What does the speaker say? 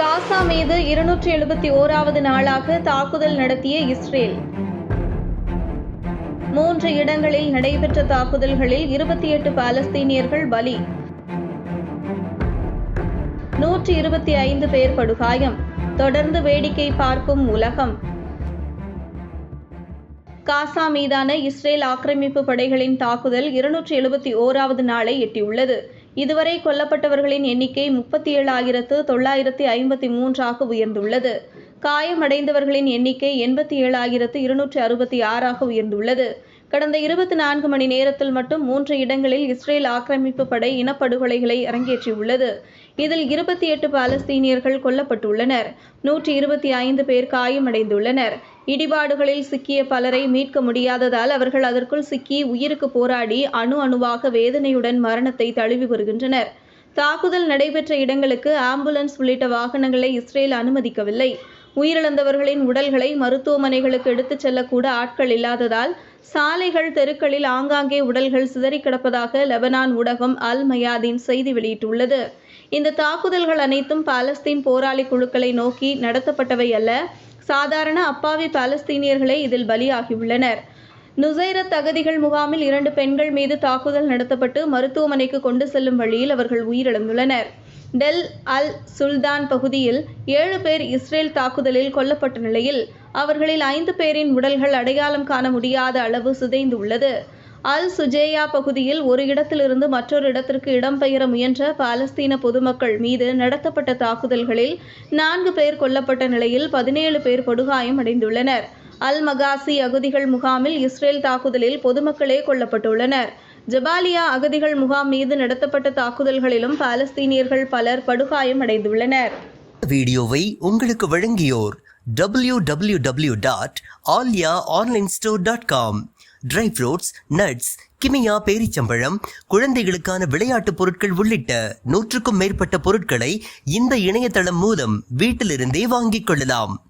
காசா மீது இருநூற்றி எழுபத்தி ஓராவது நாளாக தாக்குதல் நடத்திய இஸ்ரேல். மூன்று இடங்களில் நடைபெற்ற தாக்குதல்களில் இருபத்தி எட்டு பாலஸ்தீனியர்கள் பலி. நூற்றி இருபத்தி ஐந்து பேர் படுகாயம். தொடர்ந்து வேடிக்கை பார்க்கும் உலகம். காசா மீதான இஸ்ரேல் ஆக்கிரமிப்பு படைகளின் தாக்குதல் இருநூற்றி எழுபத்தி ஓராவது நாளை எட்டியுள்ளது. இதுவரை கொல்லப்பட்டவர்களின் எண்ணிக்கை முப்பத்தி ஏழாயிரத்து தொள்ளாயிரத்தி ஐம்பத்தி மூன்றாக உயர்ந்துள்ளது. காயமடைந்தவர்களின் எண்ணிக்கை எண்பத்தி ஏழாயிரத்து இருநூற்றி அறுபத்தி ஆறாக உயர்ந்துள்ளது. கடந்த இருபத்தி நான்கு மணி நேரத்தில் மட்டும் மூன்று இடங்களில் இஸ்ரேல் ஆக்கிரமிப்பு படை இனப்படுகொலைகளை அரங்கேற்றியுள்ளது. இதில் இருபத்தி எட்டு பாலஸ்தீனியர்கள் கொல்லப்பட்டுள்ளனர். நூற்றி இருபத்தி ஐந்து பேர் காயமடைந்துள்ளனர். இடிபாடுகளில் சிக்கிய பலரை மீட்க முடியாததால் அவர்கள் அதற்குள் சிக்கி உயிருக்கு போராடி அணு அணுவாக வேதனையுடன் மரணத்தை தழுவி வருகின்றனர். தாக்குதல் நடைபெற்ற இடங்களுக்கு ஆம்புலன்ஸ் உள்ளிட்ட வாகனங்களை இஸ்ரேல் அனுமதிக்கவில்லை. உயிரிழந்தவர்களின் உடல்களை மருத்துவமனைகளுக்கு எடுத்துச் செல்லக்கூட ஆட்கள் இல்லாததால் சாலைகள் தெருக்களில் ஆங்காங்கே உடல்கள் சிதறி கிடப்பதாக லெபனான் ஊடகம் அல் மயாதீன் செய்தி வெளியிட்டுள்ளது. இந்த தாக்குதல்கள் அனைத்தும் பாலஸ்தீன் போராளி குழுக்களை நோக்கி நடத்தப்பட்டவை அல்ல சாதாரண அப்பாவி பாலஸ்தீனியர்களே இதில் பலியாகியுள்ளனர். நுசைரத் அகதிகள் முகாமில் இரண்டு பெண்கள் மீது தாக்குதல் நடத்தப்பட்டு மருத்துவமனைக்கு கொண்டு செல்லும் வழியில் அவர்கள் உயிரிழந்துள்ளனர். டெல் அல் சுல்தான் பகுதியில் ஏழு பேர் இஸ்ரேல் தாக்குதலில் கொல்லப்பட்ட நிலையில் அவர்களில் ஐந்து பேரின் உடல்கள் அடையாளம் காண முடியாத அளவு சிதைந்துள்ளது. அல் சுஜேயா பகுதியில் ஒரு இடத்திலிருந்து மற்றொரு இடத்திற்கு இடம்பெயர முயன்ற பாலஸ்தீன பொதுமக்கள் மீது நடத்தப்பட்ட தாக்குதல்களில் நான்கு பேர் கொல்லப்பட்ட நிலையில் பதினேழு பேர் படுகாயம் அடைந்துள்ளனர். அல் மகாசி அகதிகள் முகாமில் இஸ்ரேல் தாக்குதலில் பொதுமக்களே கொல்லப்பட்டுள்ளனர். ஜபாலியா அகதிகள் முகாம் மீது நடத்தப்பட்ட தாக்குதல்களிலும் பாலஸ்தீனியர்கள் பலர் படுகாயம் அடைந்துள்ளனர். வீடியோவை உங்களுக்கு வழங்கியோர் W W W dot Alya online store dot com dry fruits nuts கிமியா பேரிச்சம்பழம் குழந்தைகளுக்கான விளையாட்டுப் பொருட்கள் உள்ளிட்ட நூற்றுக்கும் மேற்பட்ட பொருட்களை இந்த இணையதளம் மூலம் வீட்டிலிருந்தே வாங்கிக் கொள்ளலாம்.